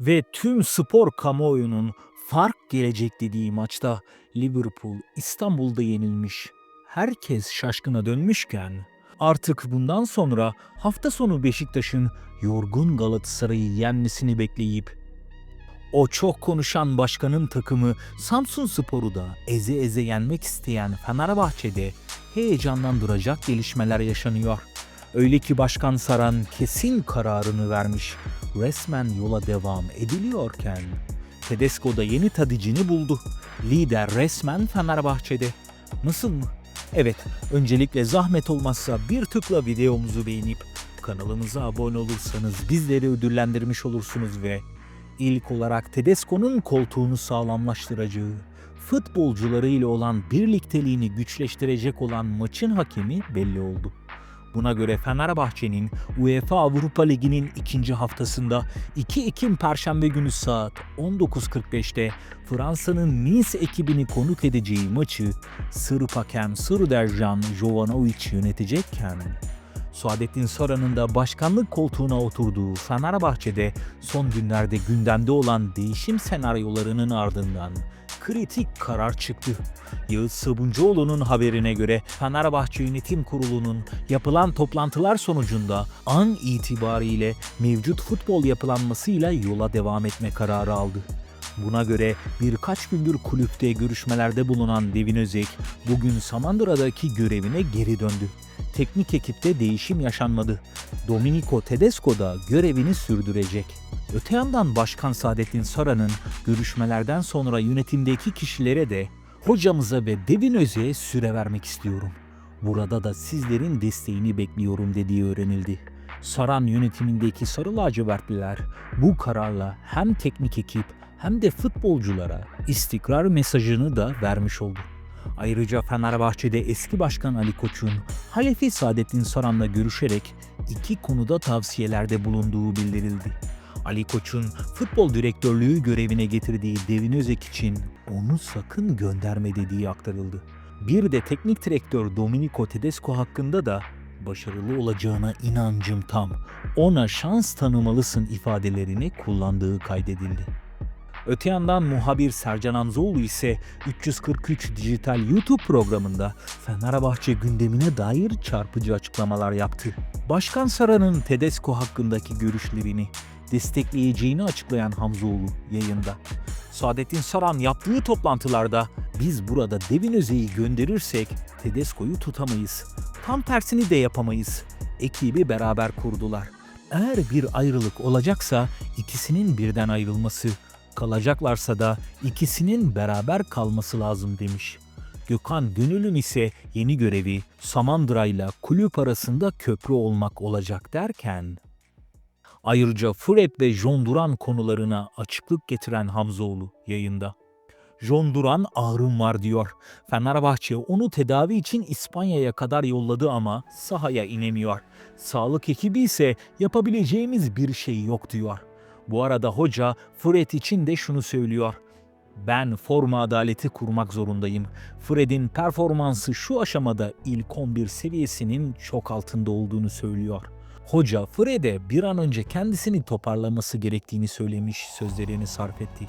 Ve tüm spor kamuoyunun fark gelecek dediği maçta Liverpool İstanbul'da yenilmiş. Herkes şaşkına dönmüşken artık bundan sonra hafta sonu Beşiktaş'ın yorgun Galatasaray'ı yenmesini bekleyip o çok konuşan başkanın takımı Samsun Spor'u da eze eze yenmek isteyen Fenerbahçe'de heyecanlandıracak gelişmeler yaşanıyor. Öyle ki Başkan Saran kesin kararını vermiş. Resmen yola devam ediliyorken Tedesco da yeni tadıcını buldu. Lider resmen Fenerbahçe'de. Nasıl mı? Evet, öncelikle zahmet olmazsa bir tıkla videomuzu beğenip kanalımıza abone olursanız bizleri ödüllendirmiş olursunuz ve ilk olarak Tedesco'nun koltuğunu sağlamlaştıracağı, futbolcularıyla olan birlikteliğini güçleştirecek olan maçın hakemi belli oldu. Buna göre Fenerbahçe'nin UEFA Avrupa Ligi'nin ikinci haftasında 2 Ekim Perşembe günü saat 19.45'te Fransa'nın Nice ekibini konuk edeceği maçı Sırp hakem Sırderjan Jovanovic yönetecekken Suadettin Saran'ın da başkanlık koltuğuna oturduğu Fenerbahçe'de son günlerde gündemde olan değişim senaryolarının ardından kritik karar çıktı. Yağız Sabuncuoğlu'nun haberine göre Fenerbahçe Yönetim Kurulu'nun yapılan toplantılar sonucunda an itibariyle mevcut futbol yapılanmasıyla yola devam etme kararı aldı. Buna göre birkaç gündür kulüpte görüşmelerde bulunan Devin Özek bugün Samandıra'daki görevine geri döndü. Teknik ekipte değişim yaşanmadı. Domenico Tedesco da görevini sürdürecek. Öte yandan Başkan Saadettin Saran'ın görüşmelerden sonra yönetimdeki kişilere de hocamıza ve Devin Özek'e süre vermek istiyorum. Burada da sizlerin desteğini bekliyorum dediği öğrenildi. Saran yönetimindeki Sarı Lacivertliler bu kararla hem teknik ekip hem de futbolculara istikrar mesajını da vermiş oldu. Ayrıca Fenerbahçe'de eski başkan Ali Koç'un Halefi Saadettin Saran'la görüşerek iki konuda tavsiyelerde bulunduğu bildirildi. Ali Koç'un futbol direktörlüğü görevine getirdiği Devin Özek için onu sakın gönderme dediği aktarıldı. Bir de teknik direktör Domenico Tedesco hakkında da başarılı olacağına inancım tam. Ona şans tanımalısın ifadelerini kullandığı kaydedildi. Öte yandan muhabir Sercan Anzoğlu ise 343 Dijital YouTube programında Fenerbahçe gündemine dair çarpıcı açıklamalar yaptı. Başkan Saran'ın Tedesco hakkındaki görüşlerini destekleyeceğini açıklayan Hamzoğlu yayında. Saadettin Saran yaptığı toplantılarda biz burada Devin Özey'i gönderirsek Tedesco'yu tutamayız. Tam tersini de yapamayız. Ekibi beraber kurdular. Eğer bir ayrılık olacaksa ikisinin birden ayrılması, kalacaklarsa da ikisinin beraber kalması lazım demiş. Gökhan Gönül'ün ise yeni görevi Samandıra ile kulüp arasında köprü olmak olacak derken Ayrıca Fred ve John Duran konularına açıklık getiren Hamzoğlu yayında. John Duran ağrım var diyor. Fenerbahçe onu tedavi için İspanya'ya kadar yolladı ama sahaya inemiyor. Sağlık ekibi ise yapabileceğimiz bir şey yok diyor. Bu arada hoca Fred için de şunu söylüyor. Ben forma adaleti kurmak zorundayım. Fred'in performansı şu aşamada ilk 11 seviyesinin çok altında olduğunu söylüyor. Hoca Fred'e bir an önce kendisini toparlaması gerektiğini söylemiş sözlerini sarf etti.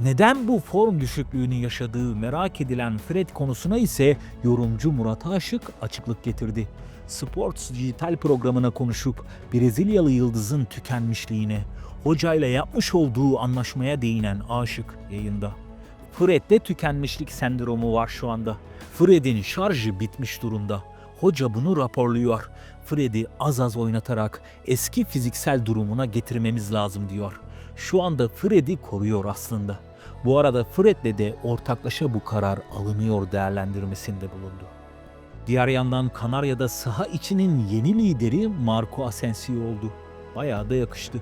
Neden bu form düşüklüğünü yaşadığı merak edilen Fred konusuna ise yorumcu Murat Aşık açıklık getirdi. Sports dijital programına konuşup Brezilyalı yıldızın tükenmişliğine, hocayla yapmış olduğu anlaşmaya değinen Aşık yayında. Fred'de tükenmişlik sendromu var şu anda. Fred'in şarjı bitmiş durumda. Hoca bunu raporluyor. Fred'i az az oynatarak eski fiziksel durumuna getirmemiz lazım diyor. Şu anda Fred'i koruyor aslında. Bu arada Fred'le de ortaklaşa bu karar alınıyor değerlendirmesinde bulundu. Diğer yandan Kanarya'da saha içinin yeni lideri Marco Asensio oldu. Bayağı da yakıştı.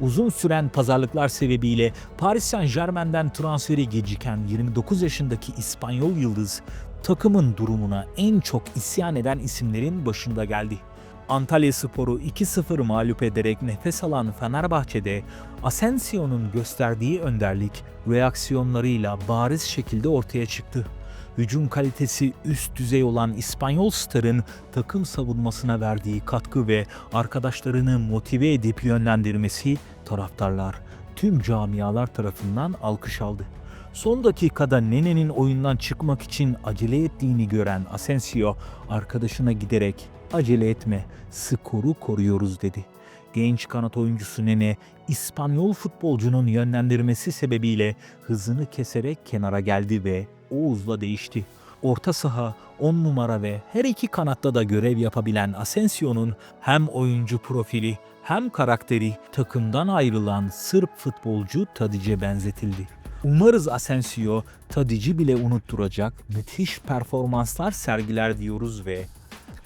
Uzun süren pazarlıklar sebebiyle Paris Saint Germain'den transferi geciken 29 yaşındaki İspanyol yıldız takımın durumuna en çok isyan eden isimlerin başında geldi. Antalya Sporu 2-0 mağlup ederek nefes alan Fenerbahçe'de Asensio'nun gösterdiği önderlik reaksiyonlarıyla bariz şekilde ortaya çıktı. Hücum kalitesi üst düzey olan İspanyol starın takım savunmasına verdiği katkı ve arkadaşlarını motive edip yönlendirmesi taraftarlar tüm camialar tarafından alkış aldı. Son dakikada Nene'nin oyundan çıkmak için acele ettiğini gören Asensio arkadaşına giderek acele etme skoru koruyoruz dedi. Genç kanat oyuncusu Nene İspanyol futbolcunun yönlendirmesi sebebiyle hızını keserek kenara geldi ve Oğuz'la değişti. Orta saha, 10 numara ve her iki kanatta da görev yapabilen Asensio'nun hem oyuncu profili hem karakteri takımdan ayrılan Sırp futbolcu Tadic'e benzetildi. Umarız Asensio Tadic'i bile unutturacak müthiş performanslar sergiler diyoruz ve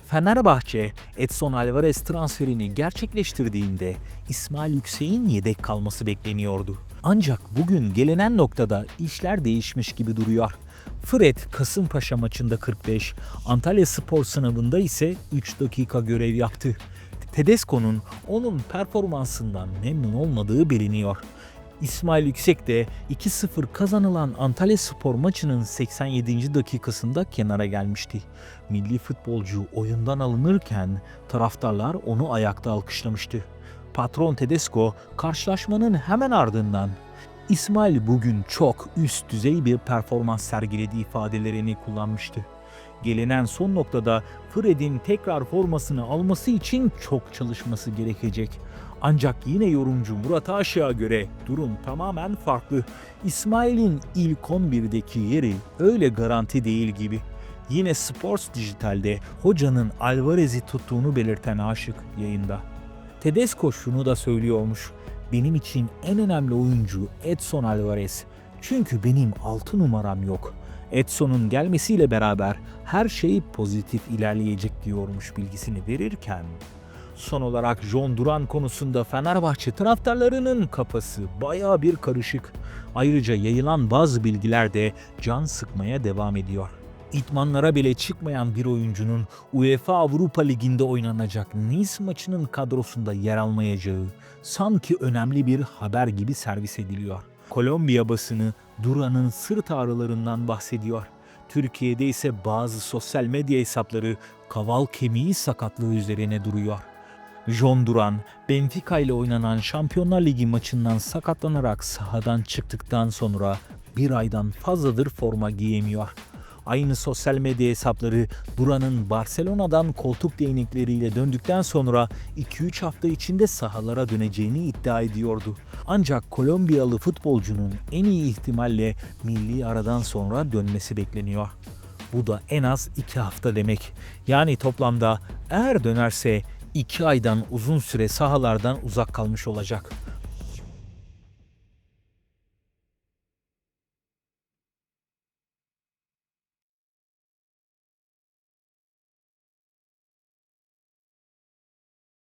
Fenerbahçe Edson Alvarez transferini gerçekleştirdiğinde İsmail Yüksek'in yedek kalması bekleniyordu. Ancak bugün gelinen noktada işler değişmiş gibi duruyor. Fred Kasımpaşa maçında 45, Antalya Spor sınavında ise 3 dakika görev yaptı. Tedesco'nun onun performansından memnun olmadığı biliniyor. İsmail Yüksek de 2-0 kazanılan Antalya Spor maçının 87. dakikasında kenara gelmişti. Milli futbolcu oyundan alınırken taraftarlar onu ayakta alkışlamıştı. Patron Tedesco karşılaşmanın hemen ardından İsmail bugün çok üst düzey bir performans sergiledi ifadelerini kullanmıştı. Gelinen son noktada Fred'in tekrar formasını alması için çok çalışması gerekecek. Ancak yine yorumcu Murat Aşık'a göre durum tamamen farklı. İsmail'in ilk 11'deki yeri öyle garanti değil gibi. Yine Sports Dijital'de hocanın Alvarez'i tuttuğunu belirten Aşık yayında. Tedesco şunu da söylüyormuş. Benim için en önemli oyuncu Edson Alvarez. Çünkü benim 6 numaram yok. Edson'un gelmesiyle beraber her şey pozitif ilerleyecek diyormuş bilgisini verirken Son olarak John Duran konusunda Fenerbahçe taraftarlarının kafası bayağı bir karışık. Ayrıca yayılan bazı bilgiler de can sıkmaya devam ediyor. İtmanlara bile çıkmayan bir oyuncunun UEFA Avrupa Ligi'nde oynanacak Nice maçının kadrosunda yer almayacağı sanki önemli bir haber gibi servis ediliyor. Kolombiya basını Duran'ın sırt ağrılarından bahsediyor. Türkiye'de ise bazı sosyal medya hesapları kaval kemiği sakatlığı üzerine duruyor. John Duran, Benfica ile oynanan Şampiyonlar Ligi maçından sakatlanarak sahadan çıktıktan sonra bir aydan fazladır forma giyemiyor. Aynı sosyal medya hesapları Duran'ın Barcelona'dan koltuk değnekleriyle döndükten sonra 2-3 hafta içinde sahalara döneceğini iddia ediyordu. Ancak Kolombiyalı futbolcunun en iyi ihtimalle milli aradan sonra dönmesi bekleniyor. Bu da en az 2 hafta demek. Yani toplamda eğer dönerse 2 aydan uzun süre sahalardan uzak kalmış olacak.